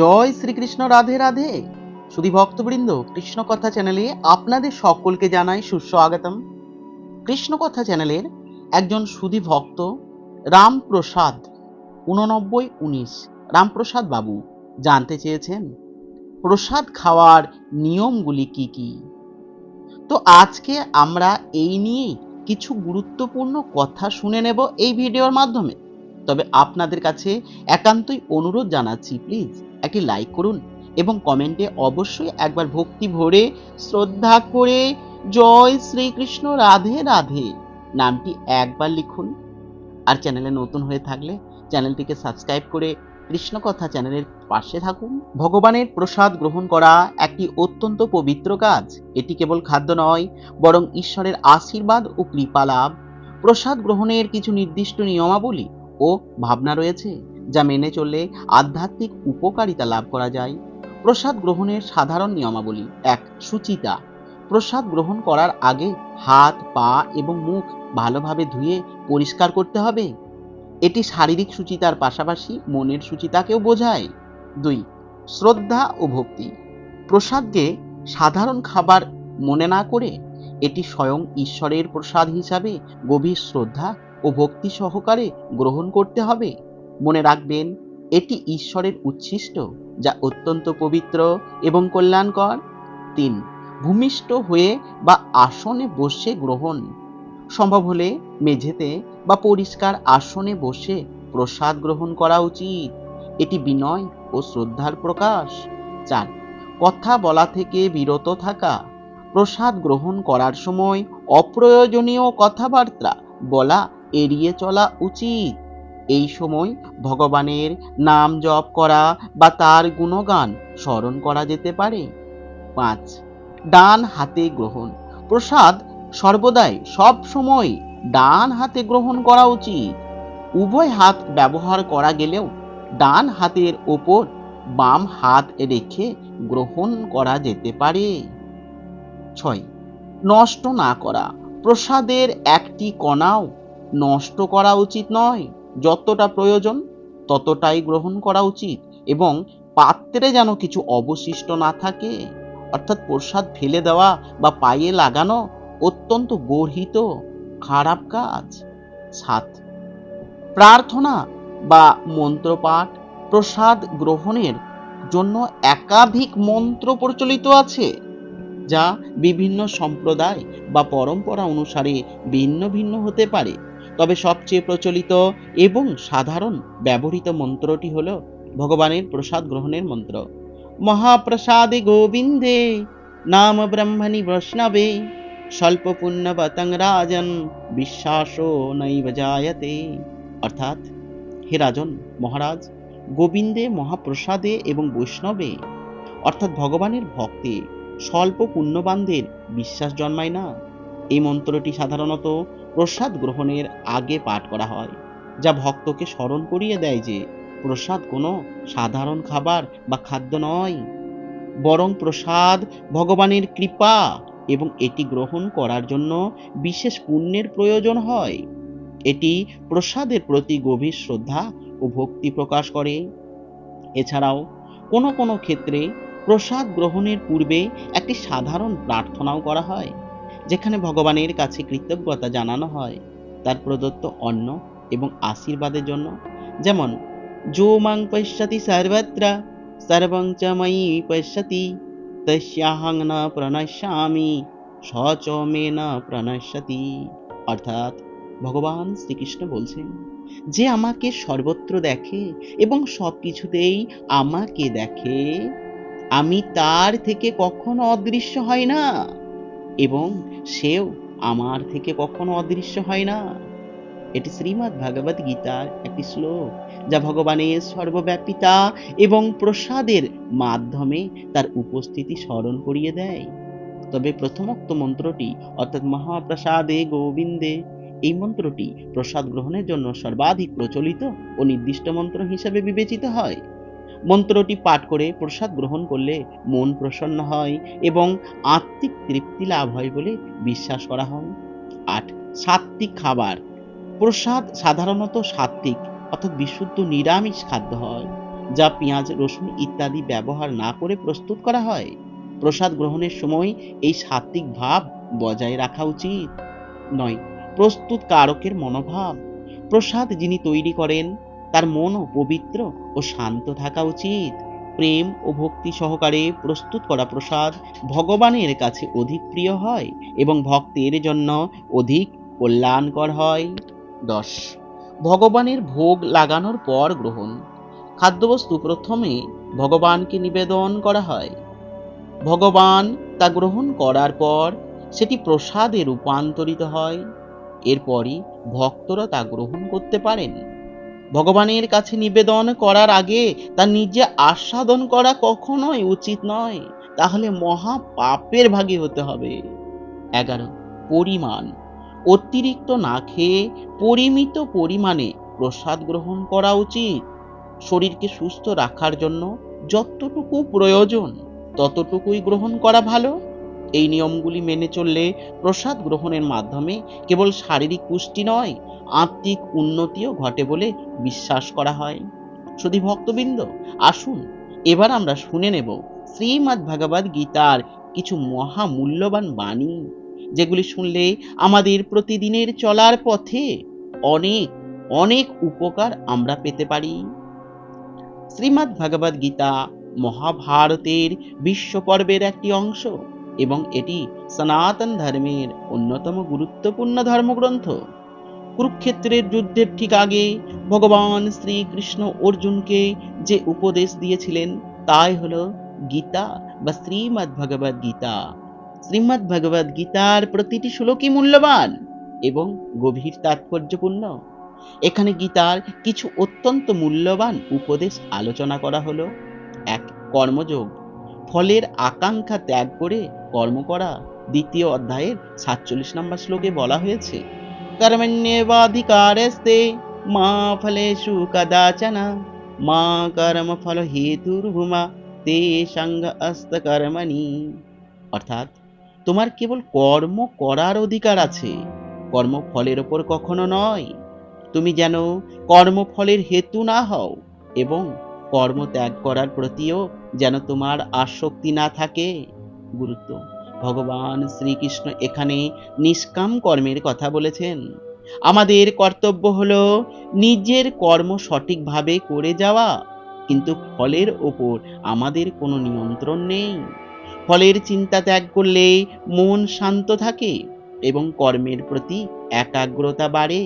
জয় শ্রীকৃষ্ণ, রাধে রাধে। শুধু ভক্তবৃন্দ কৃষ্ণ কথা চ্যানেলে আপনাদের সকলকে জানাই সুস্বাগতম। কৃষ্ণ কথা চ্যানেলের একজন সুধী ভক্ত, রামপ্রসাদ, উননব্বই উনিশ। রামপ্রসাদ বাবু, জানতে চেয়েছেন, প্রসাদ খাওয়ার নিয়মগুলি কি কি? তো আজকে আমরা এই নিয়ে কিছু গুরুত্বপূর্ণ কথা শুনে নেব এই ভিডিওর মাধ্যমে। তবে আপনাদের কাছে একান্তই অনুরোধ জানাচ্ছি, প্লিজ। একটি লাইক করুন এবং কমেন্টে অবশ্যই একবার ভক্তি ভরে শ্রদ্ধা করে জয় শ্রীকৃষ্ণ রাধে রাধে নামটি একবার লিখুন। আর চ্যানেলে নতুন হয়ে থাকলে চ্যানেলটিকে সাবস্ক্রাইব করে কৃষ্ণ কথা চ্যানেলের পাশে থাকুন। ভগবানের প্রসাদ গ্রহণ করা একটি অত্যন্ত পবিত্র কাজ। এটি কেবল খাদ্য নয়, বরং ঈশ্বরের আশীর্বাদ ও কৃপা লাভ। প্রসাদ গ্রহণের কিছু নির্দিষ্ট নিয়মাবলী ও ভাবনা রয়েছে। যা মেনে চললে আধ্যাত্মিক উপকারিতা লাভ করা যায়। প্রসাদ গ্রহণের সাধারণ নিয়মাবলী এক, সুচিতা। প্রসাদ গ্রহণ করার আগে হাত, পা এবং মুখ ভালোভাবে ধুয়ে পরিষ্কার করতে হবে। এটি শারীরিক সুচিতার পাশাপাশি মনের সুচিতাকেও বোঝায়। দুই, শ্রদ্ধা ও ভক্তি। প্রসাদকে সাধারণ খাবার মনে না করে এটি স্বয়ং ঈশ্বরের প্রসাদ হিসাবে গভীর শ্রদ্ধা ও ভক্তি সহকারে গ্রহণ করতে হবে। মনে রাখবেন, এটি ঈশ্বরের উচ্ছিষ্ট, যা অত্যন্ত পবিত্র এবং কল্যাণকর। তিন, ভূমিষ্ঠ হয়ে বা আসনে বসে গ্রহণ। সম্ভব হলে মেঝেতে বা পরিষ্কার আসনে বসে প্রসাদ গ্রহণ করা উচিত। এটি বিনয় ও শ্রদ্ধার প্রকাশ। চার, কথা বলা থেকে বিরত থাকা। প্রসাদ গ্রহণ করার সময় অপ্রয়োজনীয় কথাবার্তা বলা এড়িয়ে চলা উচিত। এই সময় ভগবানের নাম জপ করা বা তার গুণগান স্মরণ করা যেতে পারে। পাঁচ, ডান হাতে গ্রহণ। প্রসাদ সর্বদাই সব সময় ডান হাতে গ্রহণ করা উচিত। উভয় হাত ব্যবহার করা গেলেও ডান হাতের ওপর বাম হাত রেখে গ্রহণ করা যেতে পারে। ছয়, নষ্ট না করা। প্রসাদের একটি কণাও নষ্ট করা উচিত নয়। যতটা প্রয়োজন ততটাই গ্রহণ করা উচিত এবং পাত্রে যেন কিছু অবশিষ্ট না থাকে, অর্থাৎ প্রসাদ ফেলে দেওয়া বা পায়ে লাগানো অত্যন্ত গর্হিত, খারাপ কাজ। সাত, প্রার্থনা বা মন্ত্রপাঠ, প্রসাদ গ্রহণের জন্য একাধিক মন্ত্র প্রচলিত আছে, যা বিভিন্ন সম্প্রদায় বা পরম্পরা অনুসারে ভিন্ন ভিন্ন হতে পারে। তবে সবচেয়ে প্রচলিত এবং সাধারণ ব্যবহৃত মন্ত্রটি হল ভগবানের প্রসাদ গ্রহণের মন্ত্র। মহাপ্রসাদে গোবিন্দে, নাম ব্রহ্মণি বৈষ্ণবে স্বল্প পুণ্যবতং রাজন, বিশ্বাস নৈব জায়তে। অর্থাৎ, হে রাজন, মহারাজ, গোবিন্দে, মহাপ্রসাদে এবং বৈষ্ণবে। অর্থাৎ ভগবানের ভক্তে স্বল্প পুণ্যবানদের বিশ্বাস জন্মায় না। এই মন্ত্রটি সাধারণত প্রসাদ গ্রহণের আগে পাঠ করা হয়, যা ভক্তকে স্মরণ করিয়ে দেয় যে প্রসাদ কোনো সাধারণ খাবার বা খাদ্য নয়, বরং প্রসাদ ভগবানের কৃপা এবং এটি গ্রহণ করার জন্য বিশেষ পুণ্যের প্রয়োজন হয়। এটি প্রসাদের প্রতি গভীর শ্রদ্ধা ও ভক্তি প্রকাশ করে। এছাড়াও কোনো কোনো ক্ষেত্রে প্রসাদ গ্রহণের পূর্বে একটি সাধারণ প্রার্থনাও করা হয়। যেখানে ভগবানের কাছে কৃতজ্ঞতা জানানো হয়, তার প্রদত্ত অন্ন এবং আশীর্বাদের জন্য। যেমন, যো মাং পশ্যতি সর্বত্র, সর্বং চ ময়ি পশ্যতি, তস্যাহং ন প্রণশ্যামি, স চ মে ন প্রণশ্যতি। অর্থাৎ, ভগবান শ্রীকৃষ্ণ বলছেন, যে আমাকে সর্বত্র দেখে এবং সব কিছুতেই আমাকে দেখে, আমি তার থেকে কখনো অদৃশ্য হয় না। এবং সেও আমার থেকে কখনো অদৃশ্য হয় না। এটি শ্রীমদ্ ভাগবত গীতার একটি শ্লোক, যা ভগবানের সর্বব্যাপিতা এবং প্রসাদের মাধ্যমে তার উপস্থিতি স্মরণ করিয়ে দেয়। তবে প্রথমোক্ত মন্ত্রটি, অর্থাৎ মহাপ্রসাদে গোবিন্দে, এই মন্ত্রটি প্রসাদ গ্রহণের জন্য সর্বাধিক প্রচলিত ও নির্দিষ্ট মন্ত্র হিসেবে বিবেচিত হয়। মন্ত্রটি পাঠ করে প্রসাদ গ্রহণ করলে মন প্রসন্ন হয় এবং আত্মিক তৃপ্তি লাভ হয় বলে বিশ্বাস করা হয়। আট সাত্বিক খাবার। প্রসাদ সাধারণত সাত্বিক অর্থাৎ বিশুদ্ধ নিরামিষ খাদ্য হয়, যা পেঁয়াজ, রসুন ইত্যাদি ব্যবহার না করে প্রস্তুত করা হয়। প্রসাদ গ্রহণের সময় এই সাত্বিক ভাব বজায় রাখা উচিত। নয় প্রস্তুত কারকের মনোভাব। প্রসাদ যিনি তৈরি করেন তার মনও পবিত্র ও শান্ত থাকা উচিত। প্রেম ও ভক্তি সহকারে প্রস্তুত করা প্রসাদ ভগবানের কাছে অধিক প্রিয় হয় এবং ভক্তের জন্য অধিক কল্যাণকর হয়। দশ। ভগবানের ভোগ লাগানোর পর গ্রহণ। খাদ্যবস্তু প্রথমে ভগবানকে নিবেদন করা হয়। ভগবান তা গ্রহণ করার পর সেটি প্রসাদে রূপান্তরিত হয়। এরপরই ভক্তরা তা গ্রহণ করতে পারেন। ভগবানের কাছে নিবেদন করার আগে তা নিজে আস্বাদন করা কখনোই উচিত নয়। তাহলে মহা পাপের ভাগী হতে হবে। এগারো, পরিমাণ। অতিরিক্ত না খেয়ে পরিমিত পরিমাণে প্রসাদ গ্রহণ করা উচিত। শরীরকে সুস্থ রাখার জন্য যতটুকু প্রয়োজন, ততটুকুই গ্রহণ করা ভালো। এই নিয়মগুলি মেনে চললে প্রসাদ গ্রহণের মাধ্যমে কেবল শারীরিক পুষ্টি নয়, আত্মিক উন্নতিও ঘটে বলে বিশ্বাস করা হয়। শুধু ভক্তবৃন্দ, আসুন, এবার আমরা শুনে নেব শ্রীমদ্ ভাগবত গীতার কিছু মহামূল্যবান বাণী, যেগুলি শুনলে আমাদের প্রতিদিনের চলার পথে অনেক অনেক উপকার আমরা পেতে পারি। শ্রীমদ্ ভাগবত গীতা মহাভারতের বিশ্বপর্বের একটি অংশ। এবং এটি সনাতন ধর্মের অন্যতম গুরুত্বপূর্ণ ধর্মগ্রন্থ। কুরুক্ষেত্রের যুদ্ধের ঠিক আগে ভগবান শ্রীকৃষ্ণ অর্জুনকে যে উপদেশ দিয়েছিলেন, তাই হল গীতা বা শ্রীমদ্ ভগবত গীতা। শ্রীমদ্ ভগবত গীতার প্রতিটি শ্লোকই মূল্যবান এবং গভীর তাৎপর্যপূর্ণ। এখানে গীতার কিছু অত্যন্ত মূল্যবান উপদেশ আলোচনা করা হলো। এক কর্মযোগ ফলের আকাঙ্ক্ষা ত্যাগ করে কর্ম করা দ্বিতীয় অধ্যায়ের সাতচল্লিশ নম্বর শ্লোকে বলা হয়েছে কর্মণ্যেবাধিকারস্তে মা ফলেষু কদাচন, মা কর্ম ফল হেতুর্ভুমা তে সঙ্গ অস্ত কর্মণি। অর্থাৎ তোমার কেবল কর্ম করার অধিকার আছে কর্মফলের ওপর কখনো নয়। তুমি যেন কর্মফলের হেতু না হও এবং কর্ম ত্যাগ করার প্রতিও যেন তোমার আসক্তি না থাকে। গুরুত্ব। ভগবান শ্রীকৃষ্ণ এখানে নিষ্কাম কর্মের কথা বলেছেন। আমাদের কর্তব্য হল নিজের কর্ম সঠিকভাবে করে যাওয়া, কিন্তু ফলের ওপর আমাদের কোনো নিয়ন্ত্রণ নেই। ফলের চিন্তা ত্যাগ করলে মন শান্ত থাকে এবং কর্মের প্রতি একাগ্রতা বাড়ে।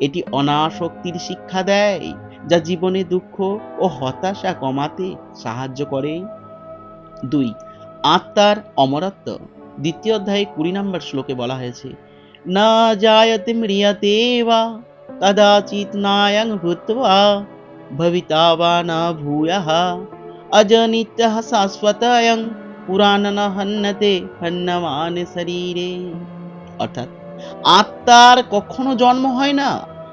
এটি অনাসক্তির শিক্ষা দেয়। যা জীবনে দুঃখ ও হতাশা কমাতে সাহায্য করে। দুই, আত্মার অমরত্ব। দ্বিতীয় অধ্যায়ে কুড়ি নম্বর শ্লোকে বলা হয়েছে, না জায়তে ম্রিয়তে বা, কদাচিৎ নায়ং ভূত্বা ভবিতা বা না ভূয়ঃ। অজনিত্যঃ শাশ্বতয়ং পুরাণ ন হন্যতে হন্যমান শরীরে। অর্থাৎ, আত্মার কখনো জন্ম হয় না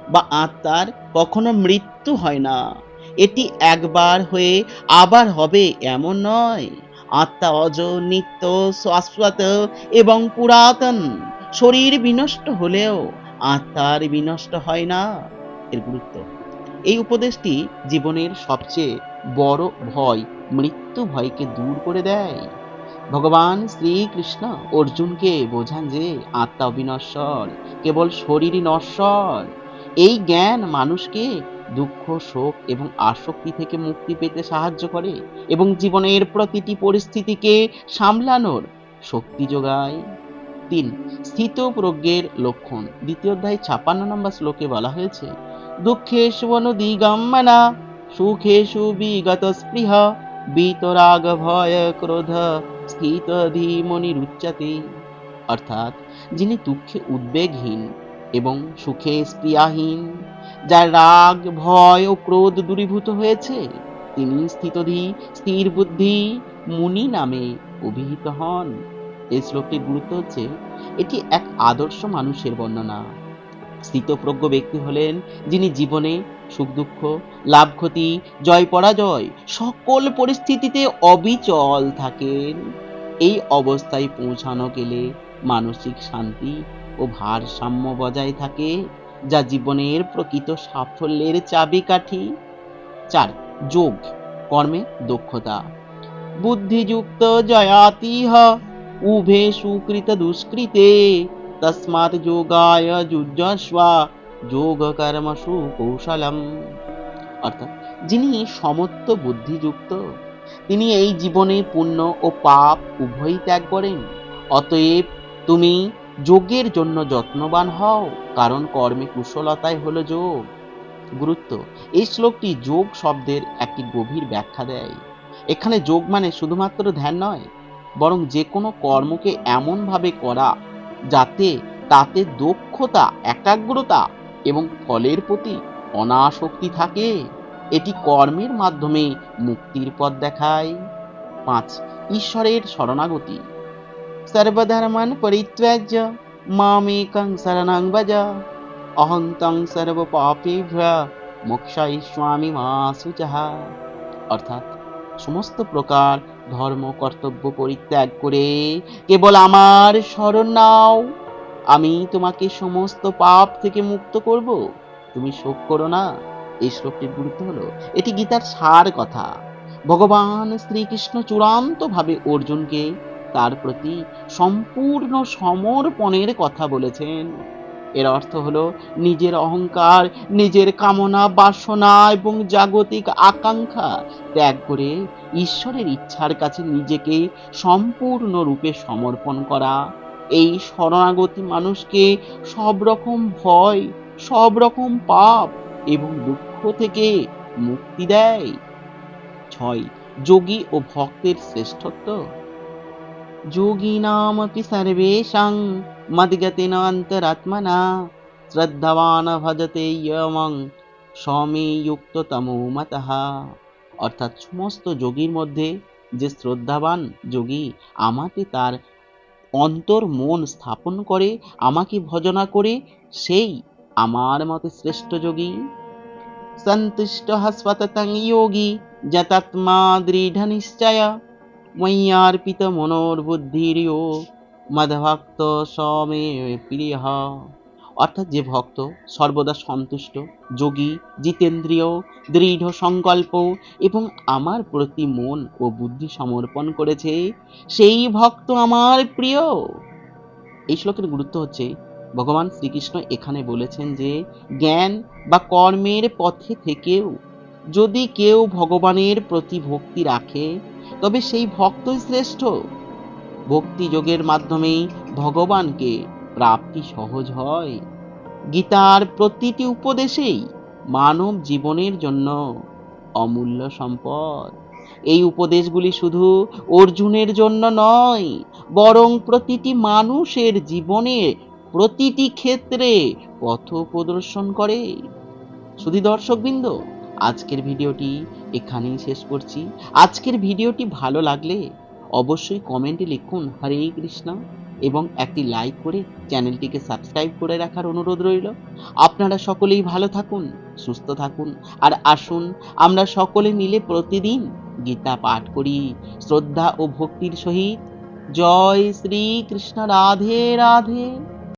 বা আত্মার কখনো মৃত্যু হয় না। এটি একবার হয়ে আবার হবে এমন নয়। আত্মা অজ নিত্য শাশ্বত এবং পুরাতন শরীর বিনষ্ট হলেও আত্মার বিনষ্ট হয় না। এর গুরুত্ব। এই উপদেশটি জীবনের সবচেয়ে বড় ভয়, মৃত্যু ভয়কে দূর করে দেয়। ভগবান শ্রীকৃষ্ণ অর্জুনকে বোঝান যে আত্মা অবিনশ্বর, কেবল শরীরই নশ্বর। এই জ্ঞান মানুষকে দুঃখ, শোক এবং আসক্তি থেকে মুক্তি পেতে সাহায্য করে এবং জীবনের প্রতিটি পরিস্থিতিকে সামলানোর শক্তি যোগায়। তিন, স্থিত প্রজ্ঞের লক্ষণ। দ্বিতীয় অধ্যায়, ছাপান্ন নম্বর শ্লোকে বলা হয়েছে দুঃখেষু অনুদিগম্যনা সুখেষু বিগত স্পৃহ বিতরাগ ভয় ক্রোধ, স্থিত অর্থাৎ, যিনি দুঃখে উদ্বেগহীন এবং সুখে স্প্রিয়াহীন যার রাগ, ভয় ও ক্রোধ দূরীভূত হয়েছে, তিনি স্থিতধি, স্থির বুদ্ধি, মুনি নামে অভিহিত হন। এই শ্লোকটির গুরুত্ব হচ্ছে, এটি এক আদর্শ মানুষের বর্ণনা। স্থিতপ্রজ্ঞ ব্যক্তি হলেন যিনি জীবনে সুখ দুঃখ, লাভ ক্ষতি, জয় পরাজয় সকল পরিস্থিতিতে অবিচল থাকেন। এই অবস্থায় পৌঁছানো গেলে মানসিক শান্তি ও ভারসাম্য বজায় থাকে, যা জীবনের প্রকৃত সাফল্যের চাবিকাঠি। চার, যোগ, কর্মে দক্ষতা। বুদ্ধিযুক্ত জয়াতিহ, উভে সুকৃত দুষ্কৃতে। তস্মাৎ যোগায় যুজস্বা যোগ কর্মসু কৌশলম অর্থাৎ, যিনি সমত্ব বুদ্ধিযুক্ত, তিনি এই জীবনে পুণ্য ও পাপ উভয়ই ত্যাগ করেন। অতএব তুমি যোগের জন্য যত্নবান হও, কারণ কর্মে কুশলতাই হলো যোগ। গুরুত্ব, এই শ্লোকটি যোগ শব্দের একটি গভীর ব্যাখ্যা দেয়। এখানে যোগ মানে শুধুমাত্র ধ্যান নয়, বরং যে কোনো কর্মকে এমনভাবে করা যাতে তাতে দক্ষতা, একাগ্রতা এবং ফলের প্রতি অনাসক্তি থাকে। এটি কর্মের মাধ্যমে মুক্তির পথ দেখায়। পাঁচ, ঈশ্বরের শরণাগতি। সর্বধর্মান পরিত্যাজ্য মামেকং শরণং ভজ অহং তং সর্ব পাপেভ্য মোক্ষাইস্বামী মা শুচহা অর্থাৎ সমস্ত প্রকার ধর্ম, কর্তব্য পরিত্যাগ করে কেবল আমার শরণ নাও। আমি তোমাকে সমস্ত পাপ থেকে মুক্ত করব। তুমি শোক করো না। এই শ্লোকটির গুরুত্ব হলো। এটি গীতার সার কথা। ভগবান শ্রীকৃষ্ণ চূড়ান্ত ভাবে অর্জুনকে তার প্রতি সম্পূর্ণ সমর্পণের কথা বলেছেন। এর অর্থ হলো নিজের অহংকার, নিজের কামনা, বাসনা এবং জাগতিক আকাঙ্ক্ষা ত্যাগ করে ঈশ্বরের ইচ্ছার কাছে নিজেকে সম্পূর্ণরূপে সমর্পণ করা। এই শরণাগতি মানুষকে সব রকম ভয়, সব রকম পাপ এবং দুঃখ থেকে মুক্তি দেয়। ছয়, যোগী ও ভক্তের শ্রেষ্ঠত্ব। যোগীনামপি সর্বেষাং মদ্গতিনান্তরাত্মনা শ্রদ্ধাবান ভজতে ইয়মং সমে যুক্ত তমো মতঃ অর্থাৎ সমস্ত যোগীর মধ্যে যে শ্রদ্ধাবান যোগী, আমাকে তার অন্তর মন স্থাপন করে, আমাকে ভজনা করে, সেই আমার মতে শ্রেষ্ঠ যোগী। সন্তুষ্ট স্বততং যোগী যতাত্মা দৃঢ় নিশ্চয়। ময়্যার্পিত মনোর্বুদ্ধিরিও মদভক্ত সমে প্রিয়। অর্থাৎ যে ভক্ত সর্বদা সন্তুষ্ট, যোগী, জিতেন্দ্রীয়, দৃঢ় সংকল্প এবং আমার প্রতি মন ও বুদ্ধি সমর্পণ করেছে, সেই ভক্ত আমার প্রিয়। এই শ্লোকের গুরুত্ব হচ্ছে, ভগবান শ্রীকৃষ্ণ এখানে বলেছেন যে, জ্ঞান বা কর্মের পথে থেকেও যদি কেউ ভগবানের প্রতি ভক্তি রাখে, তবে সেই ভক্তই শ্রেষ্ঠ। ভক্তি যোগের মাধ্যমেই ভগবানকে প্রাপ্তি সহজ হয়। গীতার প্রতিটি উপদেশেই মানব জীবনের জন্য অমূল্য সম্পদ। এই উপদেশগুলি শুধু অর্জুনের জন্য নয়, বরং প্রতিটি মানুষের জীবনের প্রতিটি ক্ষেত্রে পথ প্রদর্শন করে। শুধু দর্শকবৃন্দ আজকের ভিডিওটি এখানেই শেষ করছি। আজকের ভিডিওটি ভালো লাগলে অবশ্যই কমেন্টে লিখুন হরে কৃষ্ণ এবং একটি লাইক করে চ্যানেলটিকে সাবস্ক্রাইব করে রাখার অনুরোধ রইল। আপনারা সকলেই ভালো থাকুন, সুস্থ থাকুন আর আসুন, আমরা সকলে মিলে প্রতিদিন গীতা পাঠ করি। শ্রদ্ধা ও ভক্তির সহিত জয় শ্রী কৃষ্ণ রাধে রাধে।